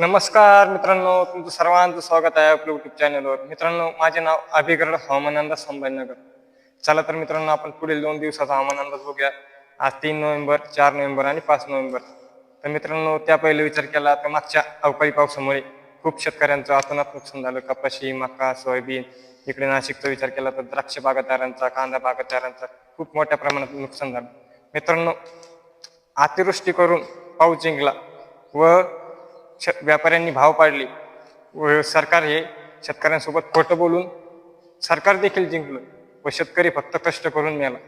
नमस्कार मित्रांनो तुमचं सर्वांचं स्वागत आहे आपल्या युट्यूब चॅनलवर मित्रांनो माझे नाव अभिगड हवामान अंदाज संभाजीनगर. चला तर मित्रांनो आपण पुढील दोन दिवसाचा हवामान अंदाज बघूया. आज तीन नोव्हेंबर चार नोव्हेंबर आणि पाच नोव्हेंबर. तर मित्रांनो त्या पहिले विचार केला तर मागच्या अवकाळी पावसामुळे खूप शेतकऱ्यांचं अतोनात नुकसान झालं. कपाशी मका सोयाबीन इकडे नाशिकचा विचार केला तर द्राक्ष बागायतदारांचा कांदा बागायतदारांचा खूप मोठ्या प्रमाणात नुकसान झालं. मित्रांनो अतिवृष्टी करून पाऊस जिंकला व श व्यापाऱ्यांनी भाव पाडले. व सरकार हे शेतकऱ्यांसोबत खोटं बोलून सरकार देखील जिंकलं व शेतकरी फक्त कष्ट करून मिळाला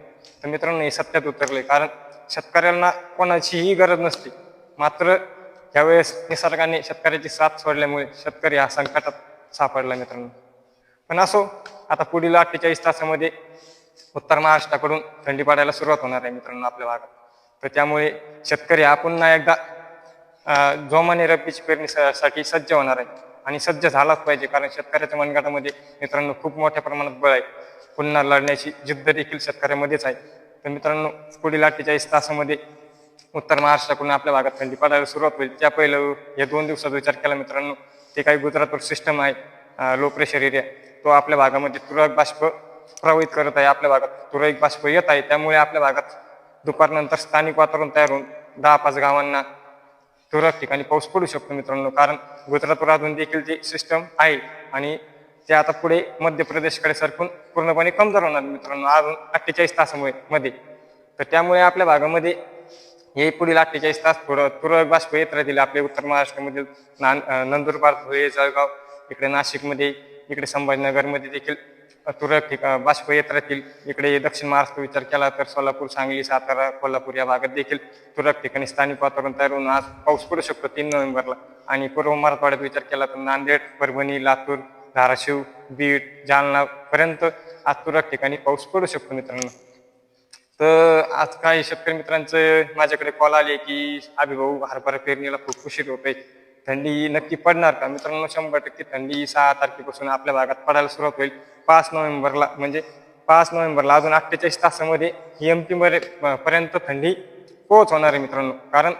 तर मित्रांनो हे सत्यात उतरले कारण शेतकऱ्यांना कोणाचीही गरज नसते. मात्र यावेळेस निसर्गाने शेतकऱ्याची साथ सोडल्यामुळे शेतकरी हा संकटात सापडला मित्रांनो. पण असो आता पुढील अठ्ठेचाळीस तासामध्ये उत्तर महाराष्ट्राकडून थंडी पडायला सुरुवात होणार आहे मित्रांनो आपल्या भागात. तर त्यामुळे शेतकरी हा पुन्हा एकदा जोमाने रब्बीची पेरणीसाठी सज्ज होणार आहे. आणि सज्ज झालाच पाहिजे कारण शेतकऱ्याच्या मनगटामध्ये मित्रांनो खूप मोठ्या प्रमाणात बळ आहे. पुन्हा लढण्याची जिद्द देखील शेतकऱ्यामध्येच आहे. तर मित्रांनो पुढील अठ्ठेचाळीस तासामध्ये उत्तर महाराष्ट्राकडून आपल्या भागात थंडी पडायला सुरुवात होईल. त्या पहिलं या दोन दिवसाचा विचार केला मित्रांनो ते काही गुजरातवर सिस्टम आहे लो प्रेशर एरिया तो आपल्या भागामध्ये तुरळक बाष्प प्रवाहित करत आहे. आपल्या भागात तुरळक बाष्प येत आहे. त्यामुळे आपल्या भागात दुपारनंतर स्थानिक वातावरण तयार होऊन दहा पाच गावांना तुरळक ठिकाणी पाऊस पडू शकतो मित्रांनो. कारण गुजरातवर अजून देखील ती सिस्टम आहे आणि ते आता पुढे मध्य प्रदेशकडे सरकून पूर्णपणे कमजोर होणार मित्रांनो. अजून अठ्ठेचाळीस तासामुळे मध्ये. तर त्यामुळे आपल्या भागामध्ये हे पुढील अठ्ठेचाळीस तास थोडं तुरळक बाष्प येत राहतील. आपले उत्तर महाराष्ट्रामधील नान नंदुरबार धुळे जळगाव इकडे नाशिकमध्ये इकडे संभाजीनगरमध्ये देखील तुरळक ठिकाण बाष्प येत राहतील इकडे दक्षिण महाराष्ट्र विचार केला तर सोलापूर सांगली सातारा कोल्हापूर या भागात देखील तुरळक ठिकाणी स्थानिक वातावरण तयार होऊन आज पाऊस पडू शकतो तीन नोव्हेंबरला. आणि पूर्व मराठवाड्यात विचार केला तर नांदेड परभणी लातूर धाराशिव बीड जालना पर्यंत आज तुरळक ठिकाणी पाऊस पडू शकतो मित्रांनो. तर आज काही शेतकरी मित्रांचं माझ्याकडे कॉल आले की अभिभाऊ हरभरा पेरणीला खूप उशीर होते थंडी नक्की पडणार का? मित्रांनो शंभर टक्के थंडी सहा तारखेपासून आपल्या भागात पडायला सुरुवात होईल. पाच नोव्हेंबरला म्हणजे पाच नोव्हेंबरला अजून अठ्ठेचाळीस तासामध्ये एम पीमध्ये पर्यंत थंडी पोहोच होणार आहे मित्रांनो. कारण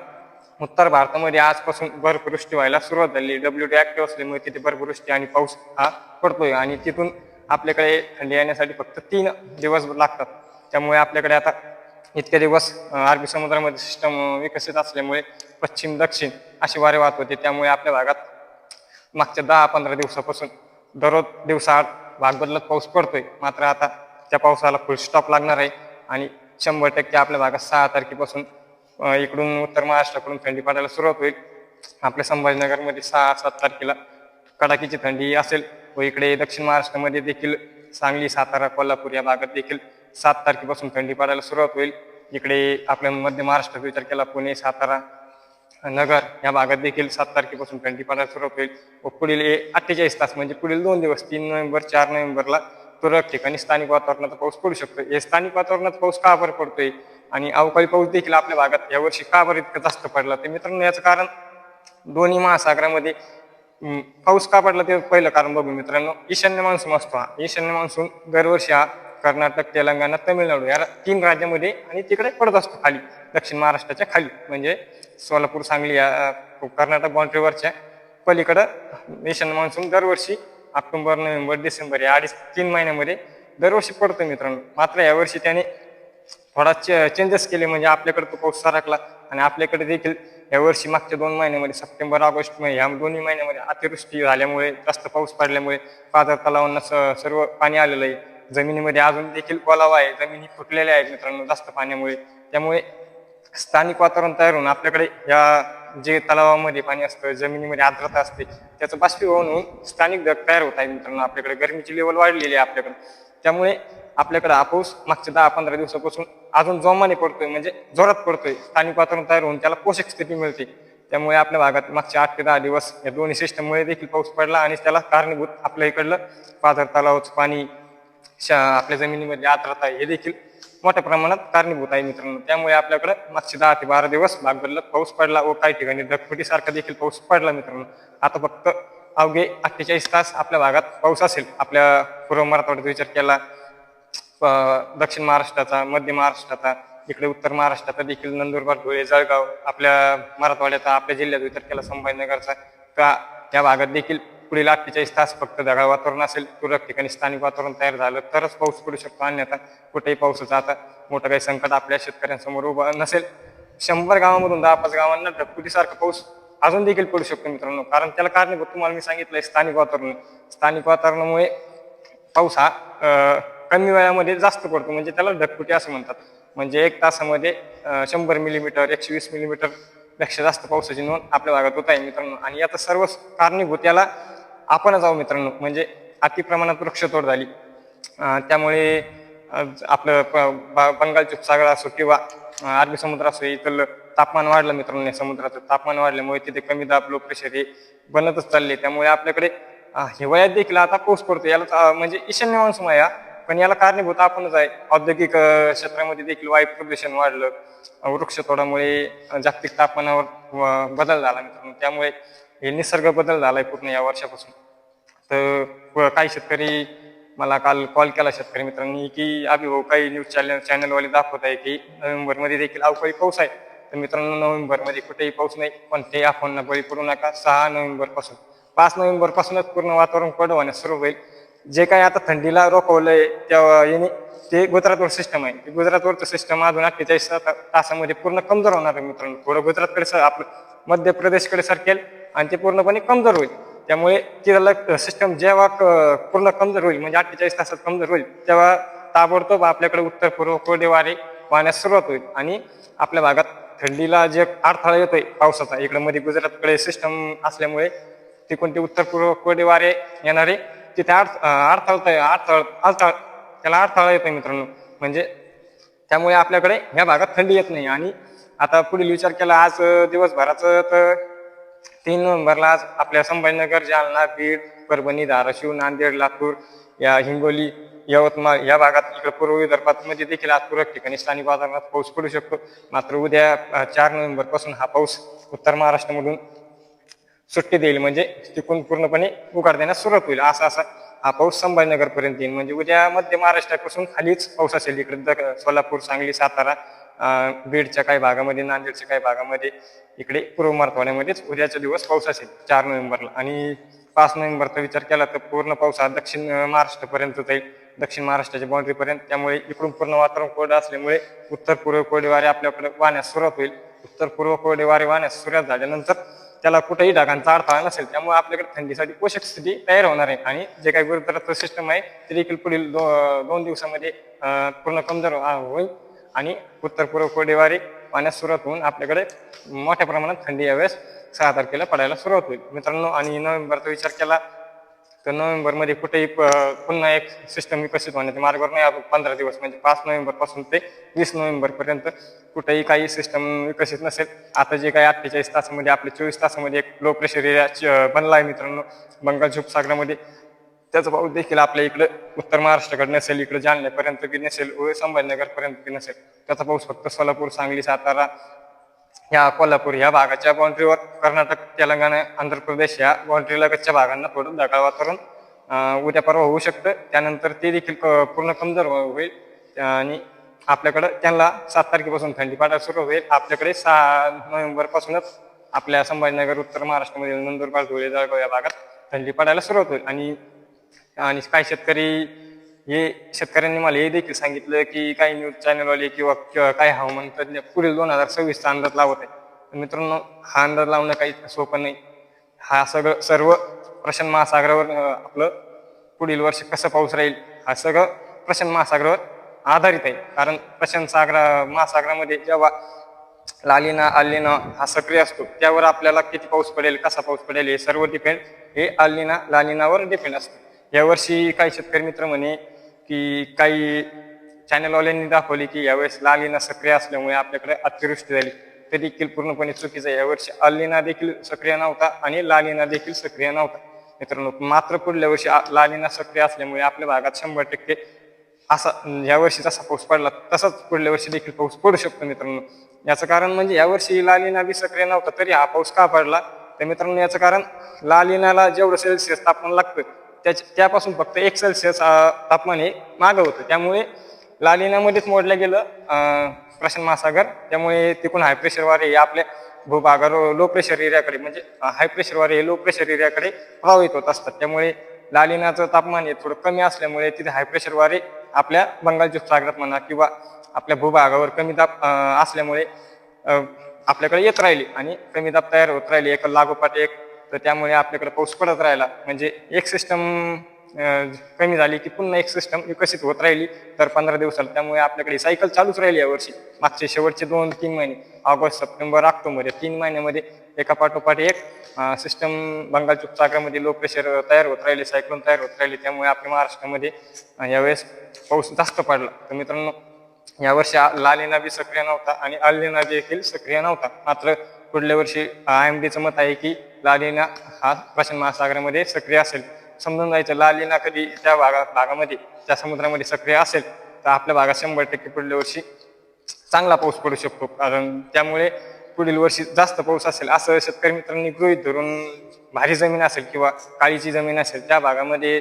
उत्तर भारतामध्ये आजपासून बर्फवृष्टी व्हायला सुरुवात झाली. डब्ल्यू डी ॲक्टिव्ह असल्यामुळे तिथे बर्फवृष्टी आणि पाऊस हा पडतोय. आणि तिथून आपल्याकडे थंडी येण्यासाठी फक्त तीन दिवस लागतात. त्यामुळे आपल्याकडे आता इतके दिवस अरबी समुद्रामध्ये सिस्टम विकसित असल्यामुळे पश्चिम दक्षिण असे वारे वाहत होते. त्यामुळे आपल्या भागात मागच्या दहा पंधरा दिवसापासून दररोज दिवसाआड भागबदलत पाऊस पडतोय. मात्र आता त्या पावसाला फुल स्टॉप लागणार आहे. आणि शंभर टक्के आपल्या भागात सहा तारखेपासून इकडून उत्तर महाराष्ट्राकडून थंडी पडायला सुरुवात होईल. आपल्या संभाजीनगरमध्ये सहा सात तारखेला कडाकीची थंडी असेल व इकडे दक्षिण महाराष्ट्रामध्ये देखील सांगली सातारा कोल्हापूर या भागात देखील सात तारखेपासून थंडी पडायला सुरुवात होईल. इकडे आपल्या मध्य महाराष्ट्रात विचार केला पुणे सातारा नगर या भागात देखील सात तारखेपासून थंडी पडायला सुरुवात होईल. व पुढील अठ्ठेचाळीस तास म्हणजे पुढील दोन दिवस तीन नोव्हेंबर चार नोव्हेंबरला तुरळक ठिकाणी स्थानिक वातावरणाचा पाऊस पडू शकतो हे स्थानिक वातावरणात पाऊस का बरं पडतोय? आणि अवकाळी पाऊस देखील आपल्या भागात यावर्षी का बरं इतकं जास्त पडला? तर मित्रांनो याचं कारण दोन्ही महासागरामध्ये पाऊस का पडला ते पहिलं कारण बघू मित्रांनो. ईशान्य मान्सून असतो हा. ईशान्य मान्सून दरवर्षी हा कर्नाटक तेलंगणा तमिळनाडू या तीन राज्यामध्ये आणि तिकडे पडत असतो खाली. दक्षिण महाराष्ट्राच्या खाली. म्हणजे सोलापूर सांगली या कर्नाटक बाउंड्रीवरच्या पलीकडं ईशान मान्सून दरवर्षी ऑक्टोबर नोव्हेंबर डिसेंबर या अडीच तीन महिन्यामध्ये दरवर्षी पडतो मित्रांनो. मात्र यावर्षी त्याने थोडा चेंजेस केले म्हणजे आपल्याकडे तो पाऊस सरकला आणि आपल्याकडे देखील यावर्षी मागच्या दोन महिन्यामध्ये सप्टेंबर ऑगस्ट ह्या दोन्ही महिन्यामध्ये अतिवृष्टी झाल्यामुळे जास्त पाऊस पडल्यामुळे पाझर तलावांना स- सर्व पाणी आलेलं आहे. जमिनीमध्ये अजून देखील ओलावा आहे. जमिनी फुटलेल्या आहेत मित्रांनो जास्त पाण्यामुळे. त्यामुळे स्थानिक वातावरण तयार होऊन आपल्याकडे या जे तलावामध्ये पाणी असतं जमिनीमध्ये आर्द्रता असते त्याचं बाष्पीभवन होऊन स्थानिक दग तयार होत आहे मित्रांनो. आपल्याकडे गरमीची लेवल वाढलेली आहे आपल्याकडे. त्यामुळे आपल्याकडे हा पाऊस मागच्या दहा पंधरा दिवसापासून अजून जोमाने पडतोय म्हणजे जोरात पडतोय. स्थानिक वातावरण तयार होऊन त्याला पोषक स्थिती मिळते. त्यामुळे आपल्या भागात मागचे आठ ते दहा दिवस या दोन्ही सिस्टममुळे देखील पाऊस पडला आणि त्याला कारणीभूत आपल्या इकडलं पाझर तलावाचं पाणी आपल्या जमिनीमध्ये आर्द्रता हे देखील मोठ्या प्रमाणात कारणीभूत आहे मित्रांनो. त्यामुळे आपल्याकडे मागचे दहा ते बारा दिवस भागबदलत पाऊस पडला. व काही ठिकाणी ढगफुटीसारखा देखील पाऊस पडला मित्रांनो. आता फक्त अवघे अठ्ठेचाळीस तास आपल्या भागात पाऊस असेल. आपल्या पूर्व मराठवाड्यात विचार केला दक्षिण महाराष्ट्राचा मध्य महाराष्ट्राचा इकडे उत्तर महाराष्ट्राचा देखील नंदुरबार धुळे जळगाव आपल्या मराठवाड्याचा आपल्या जिल्ह्यात विचार केला संभाजीनगरचा. का त्या भागात देखील पुढील अठ्ठेचाळीस तास फक्त ढगाळ वातावरण असेल तुरळक ठिकाणी स्थानिक वातावरण तयार झालं तरच पाऊस पडू शकतो. अन्यथा कुठेही पावसाचं आता मोठं काही संकट आपल्या शेतकऱ्यांसमोर उभं नसेल. शंभर गावामधून दहा पाच गावांना ढकपुटीसारखा पाऊस अजून देखील पडू शकतो मित्रांनो. कारण त्याला कारणीभूत तुम्हाला मी सांगितलंय स्थानिक वातावरण. स्थानिक वातावरणामुळे पाऊस हा कमी वेळामध्ये जास्त पडतो. म्हणजे त्याला ढकपुटी असं म्हणतात. म्हणजे एक तासामध्ये शंभर मिलीमीटर एकशे वीस मिलीमीटरपेक्षा जास्त पावसाची नोंद आपल्या भागात होत आहे मित्रांनो. आणि याचा सर्व कारणीभूत याला आपणच आहो मित्रांनो. म्हणजे अति प्रमाणात वृक्षतोड झाली. त्यामुळे आपलं बंगालची उपसागर असो किंवा अरबी समुद्र असो इथलं तापमान वाढलं मित्रांनो समुद्राचं. तापमान वाढल्यामुळे तिथे कमी दाब लो प्रेशर हे बनतच चालले. त्यामुळे आपल्याकडे हिवाळ्यात देखील आता पाऊस पडतो याला म्हणजे ईशान्य मान्सून आहे हा. पण याला कारणीभूत आपणच आहे. औद्योगिक क्षेत्रामध्ये देखील वायू प्रदूषण वाढलं. वृक्षतोडामुळे जागतिक तापमानावर बदल झाला मित्रांनो. त्यामुळे हे निसर्ग बदल झालाय पूर्ण या वर्षापासून. तर काही शेतकरी मला काल कॉल केला शेतकरी मित्रांनी की अभिभाऊ काही न्यूज चॅनल चॅनलवाले दाखवत आहे की नोव्हेंबरमध्ये देखील अवकाळी पाऊस आहे. तर मित्रांनो नोव्हेंबरमध्ये कुठेही पाऊस नाही पण ते आपण बळी पडू नका. सहा नोव्हेंबरपासून. पाच नोव्हेंबरपासूनच पूर्ण वातावरण कोरडं होण्यास सुरू होईल. जे काही आता थंडीला रोखवलंय त्या येणे ते गुजरातवर सिस्टम आहे. ते गुजरातवरचं सिस्टम अजून अठ्ठेचाळीस तासामध्ये पूर्ण कमजोर होणार आहे मित्रांनो. थोडं गुजरातकडे सर आपलं मध्य प्रदेशकडे सरकेल आणि ते पूर्णपणे कमजोर होईल. त्यामुळे तिथलं सिस्टम जेव्हा क- पूर्ण कमजोर होईल म्हणजे अठ्ठेचाळीस तासात कमजोर होईल तेव्हा ताबडतोब आपल्याकडे उत्तर पूर्व कोरडे वारे वाहण्यास सुरुवात होईल. आणि आपल्या भागात थंडीला जे अडथळा येतोय पावसाचा इकडे मध्ये गुजरातकडे सिस्टम असल्यामुळे ते कोणते उत्तर पूर्व कोरडे वारे येणारे तिथे अडथ अडथळता अडथळ अडथळ त्याला अडथळा येतोय मित्रांनो. म्हणजे त्यामुळे आपल्याकडे ह्या भागात थंडी येत नाही. आणि आता पुढील विचार केला आज दिवसभराचं तर तीन नोव्हेंबरला आज आपल्या संभाजीनगर जालना बीड परभणी धाराशिव नांदेड लातूर या हिंगोली यवतमाळ या भागात इकडे पूर्व विदर्भात मध्ये देखील आज तुरळक ठिकाणी स्थानिक वातावरणात पाऊस पडू शकतो. मात्र उद्या चार नोव्हेंबरपासून हा पाऊस उत्तर महाराष्ट्रामधून सुट्टी देईल. म्हणजे तिकून पूर्णपणे उघड देण्यास सुरुवात होईल. असा असा हा पाऊस संभाजीनगर पर्यंत येईल. म्हणजे उद्या मध्य महाराष्ट्रापासून खालीच पाऊस असेल. इकडे द- सोलापूर सांगली सातारा बीडच्या काही भागामध्ये नांदेडच्या काही भागामध्ये इकडे पूर्व मराठवाड्यामध्येच उद्याचा दिवस पाऊस असेल चार नोव्हेंबरला. आणि पाच नोव्हेंबरचा विचार केला तर पूर्ण पाऊस हा दक्षिण अं, महाराष्ट्रापर्यंत जाईल. दक्षिण महाराष्ट्राच्या बाउंड्रीपर्यंत त्यामुळे इकडून पूर्ण वातावरण कोरडं असल्यामुळे उत्तर पूर्व कोरडे वारे आपल्याकडे वाहण्यास सुरुवात होईल. उत्तर पूर्व कोरडे वारे वाहण्यास सुरुवात झाल्यानंतर त्याला कुठेही ढगांचा अडथळा नसेल. त्यामुळे आपल्याकडे थंडीसाठी पोषक स्थिती तयार होणार आहे. आणि जे काही गुरुतराचं सिस्टम आहे ते देखील पुढील दो, दोन दिवसामध्ये पूर्ण कमजोर होईल. आणि उत्तर पूर्व कोडेवारी पाण्यास सुरुवात होऊन आपल्याकडे मोठ्या प्रमाणात थंडी यावेळेस सहा तारखेला पडायला सुरुवात होईल. मित्रांनो आणि नोव्हेंबरचा विचार केला तर नोव्हेंबरमध्ये कुठेही प- पुन्हा एक सिस्टम विकसित होण्याच्या मार्गावर नाही. आपण पंधरा दिवस म्हणजे पाच नोव्हेंबरपासून ते वीस नोव्हेंबरपर्यंत कुठेही काही सिस्टम विकसित नसेल. आता जे काही अठ्ठेचाळीस तासामध्ये आपले चोवीस तासामध्ये एक लो प्रेशर एरिया बनला आहे मित्रांनो बंगाल उपसागरामध्ये त्याचा पाऊस देखील आपल्या इकडे उत्तर महाराष्ट्राकडे नसेल इकडे जालन्यापर्यंत बी नसेल व संभाजीनगरपर्यंत बी नसेल. त्याचा पाऊस फक्त सोलापूर सांगली सातारा या कोल्हापूर या भागाच्या बाउंड्रीवर कर्नाटक तेलंगणा आंध्र प्रदेश या बाउंड्री लगतच्या भागांना थोडं ढगाळ वातावरण उद्या परवा होऊ शकतं. त्यानंतर ते देखील क- पूर्ण कमजोर होईल. आणि आपल्याकडं त्यांना सात तारखेपासून थंडी पडायला सुरू होईल. आपल्याकडे सहा नोव्हेंबरपासूनच आपल्या संभाजीनगर उत्तर महाराष्ट्रामधील नंदुरबार धुळे जळगाव या भागात थंडी पडायला सुरुवात होईल. आणि आणि काही शेतकरी हे शेतकऱ्यांनी मला हे देखील सांगितलं की काही न्यूज चॅनलवाले किंवा काही हवामान तज्ञ पुढील दोन हजार सव्वीसचा अंदाज लावत आहे मित्रांनो हा अंदाज लावणं काही सोपं नाही. हा सगळं सर्व प्रशांत महासागरावर आपलं पुढील वर्ष कसं पाऊस राहील हा सगळं प्रशांत महासागरावर आधारित आहे. कारण प्रशांत सागरा महासागरामध्ये जेव्हा लालिना आलिना हा सक्रिय असतो त्यावर आपल्याला किती पाऊस पडेल कसा पाऊस पडेल हे सर्व डिपेंड हे आलिना लालिनावर डिपेंड असतं. यावर्षी काही शेतकरी मित्र म्हणे की काही चॅनलवाल्यांनी दाखवली की यावेळेस लालिना सक्रिय असल्यामुळे आपल्याकडे अतिवृष्टी झाली. ते देखील पूर्णपणे चुकीचं आहे. यावर्षी अल्लिना देखील सक्रिय नव्हता आणि लालिना देखील सक्रिय नव्हता. मित्रांनो मात्र पुढल्या वर्षी लालिना सक्रिय असल्यामुळे आपल्या भागात शंभर टक्के असा या वर्षी जसा पाऊस पडला तसाच पुढल्या वर्षी देखील पाऊस पडू शकतो मित्रांनो. याचं कारण म्हणजे यावर्षी लालिना बी सक्रिय नव्हता तरी हा पाऊस का पडला? तर मित्रांनो याचं कारण लालिनाला जेवढं सेल्सिअस तापमान लागतं त्याच त्यापासून फक्त एक सेल्सिअस तापमान हे मागं होतं. त्यामुळे लालिनामध्येच मोडलं गेलं प्रशांत महासागर. त्यामुळे तिकडून हाय प्रेशर वारे हे आपल्या भूभागावर लो प्रेशर एरियाकडे म्हणजे हाय प्रेशर वारे हे लो प्रेशर एरियाकडे प्रभावित होत असतात. त्यामुळे लालिनाचं तापमान हे थोडं कमी असल्यामुळे तिथे हाय प्रेशर वारे आपल्या बंगालच्या सागरात म्हणा किंवा आपल्या भूभागावर कमी दाब असल्यामुळे आपल्याकडे येत राहिली आणि कमी दाब तयार होत राहिली. एक लागोपाठ एक तर त्यामुळे आपल्याकडे पाऊस पडत राहिला. म्हणजे एक सिस्टम कमी झाली की पुन्हा एक सिस्टम विकसित होत राहिली. तर पंधरा दिवसाला त्यामुळे आपल्याकडे सायकल चालूच राहिली यावर्षी मागचे शेवटचे दोन तीन महिने ऑगस्ट सप्टेंबर ऑक्टोबर या तीन महिन्यामध्ये एका पाठोपाठ एक सिस्टम बंगालच्या उपसागरामध्ये लो प्रेशर तयार होत राहिले सायक्लोन तयार होत राहिले. त्यामुळे आपल्या महाराष्ट्रामध्ये यावेळेस पाऊस जास्त पडला. तर मित्रांनो यावर्षी आ- बी सक्रिय नव्हता आणि अलिना देखील सक्रिय नव्हता. मात्र पुढल्या वर्षी आय एम डीचं मत आहे की लालिना हा प्रशांत महासागरामध्ये सक्रिय असेल. समजून जायचं लालिना कधी त्या भागा भागामध्ये त्या समुद्रामध्ये सक्रिय असेल तर आपल्या भागात शंभर टक्के पुढल्या वर्षी चांगला पाऊस पडू शकतो. कारण त्यामुळे पुढील वर्षी जास्त पाऊस असेल असं शेतकरी मित्रांनी गृहित धरून भारी जमीन असेल किंवा काळीची जमीन असेल त्या भागामध्ये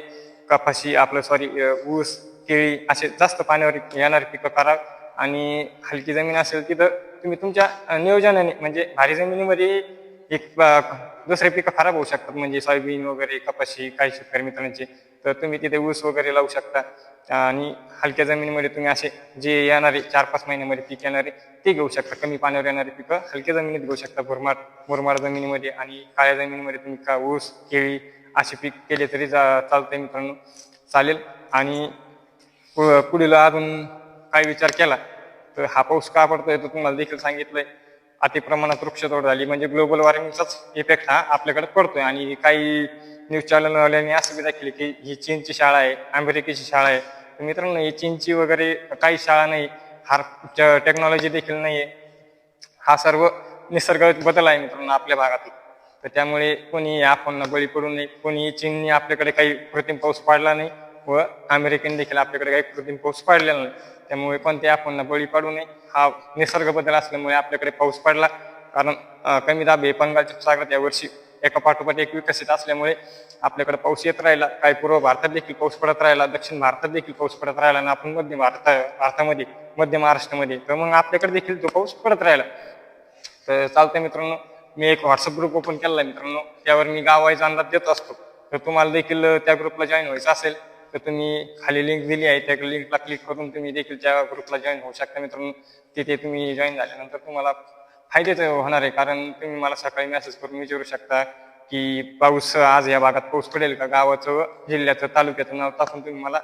कपाशी आपलं सॉरी ऊस केळी असे जास्त पाण्यावर येणारी पिकं करा आणि हलकी जमीन असेल तिथं तुम्ही तुमच्या नियोजनाने म्हणजे भारी जमिनीमध्ये एक दुसरे पिकं खराब होऊ शकतात म्हणजे सोयाबीन वगैरे कपाशी काही शेतकरी मित्रांचे. तर तुम्ही तिथे ऊस वगैरे लावू शकता. आणि हलक्या जमिनीमध्ये तुम्ही असे जे येणारे चार पाच महिन्यामध्ये पीक येणारे ते घेऊ शकता. कमी पाण्यावर येणारे पिकं हलक्या जमिनीत घेऊ शकता. मुरमाड मुरमाड जमिनीमध्ये आणि काळ्या जमिनीमध्ये तुम्ही का ऊस केळी असे पीक केले तरी जा चालतंय मित्रांनो. चालेल. आणि पु- पुढील अजून काय विचार केला तर हा पाऊस का पडतोय तो तुम्हाला देखील सांगितलंय. अति प्रमाणात वृक्षतोड झाली. म्हणजे ग्लोबल वॉर्मिंगचाच इफेक्ट हा आपल्याकडे पडतोय. आणि काही न्यूज चॅनलवाल्यांनी असं बी दाखवले की ही चीनची शाळा आहे अमेरिकेची शाळा आहे. तर मित्रांनो ही चीनची वगैरे काही शाळा नाही. हार टेक्नॉलॉजी देखील नाही आहे हा सर्व निसर्ग बदल आहे मित्रांनो आपल्या भागातील. तर त्यामुळे कोणी आपण बळी पडू नये. कोणी चीनने आपल्याकडे काही कृत्रिम पाऊस पाडला नाही. व अमेरिकेने देखील आपल्याकडे काही कृत्रिम पाऊस पाडलेला नाही. त्यामुळे कोणत्याही आपण बळी पडू नये. हा निसर्ग बदल असल्यामुळे आपल्याकडे पाऊस पडला. कारण कमी दाब हे बंगालच्या सागरात यावर्षी एका पाठोपाठ एक विकसित असल्यामुळे आपल्याकडे पाऊस येत राहिला. काही पूर्व भारतात देखील पाऊस पडत राहिला. दक्षिण भारतात देखील पाऊस पडत राहिला आणि आपण मध्य भारत भारतामध्ये मध्य महाराष्ट्रामध्ये. तर मग आपल्याकडे देखील तो पाऊस पडत राहिला. तर चालतंय मित्रांनो मी एक व्हॉट्सअप ग्रुप ओपन केला मित्रांनो. त्यावर मी गावाचा अंदाज देत असतो. तर तुम्हाला देखील त्या ग्रुपला जॉईन व्हायचं असेल. तर तुम्ही खाली लिंक दिली आहे. त्या लिंकला क्लिक करून तुम्ही देखील त्या ग्रुपला जॉईन होऊ शकता मित्रांनो तिथे तुम्ही जॉईन झाल्यानंतर तुम्हाला फायदेच होणार आहे. कारण तुम्ही मला सकाळी मेसेज करून विचारू शकता की पाऊस आज या भागात पाऊस पडेल का? गावाचं जिल्ह्याचं तालुक्याचं नाव टाकून तुम्ही मला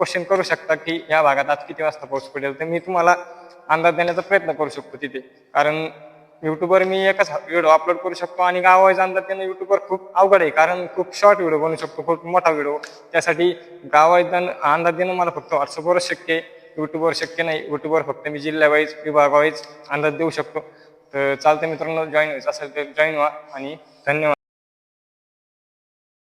क्वेश्चन करू शकता की या भागात आज किती वाजता पाऊस पडेल? तर मी तुम्हाला अंदाज देण्याचा प्रयत्न करू शकतो तिथे. कारण युट्यूबवर मी एकच व्हिडिओ अपलोड करू शकतो आणि गावाचा अंदाज देणं युट्यूबवर खूप अवघड आहे. कारण खूप शॉर्ट व्हिडिओ बनवू शकतो खूप मोठा व्हिडिओ त्यासाठी गावाचा अंदाज देणं मला फक्त व्हॉट्सअपवरच शक्य आहे. युट्यूबवर शक्य नाही. युट्यूबवर फक्त मी जिल्ह्यावाईज विभागवाईज अंदाज देऊ शकतो. तर चालतं मित्रांनो जॉईन व्हायचं असेल तर जॉईन व्हा आणि धन्यवाद.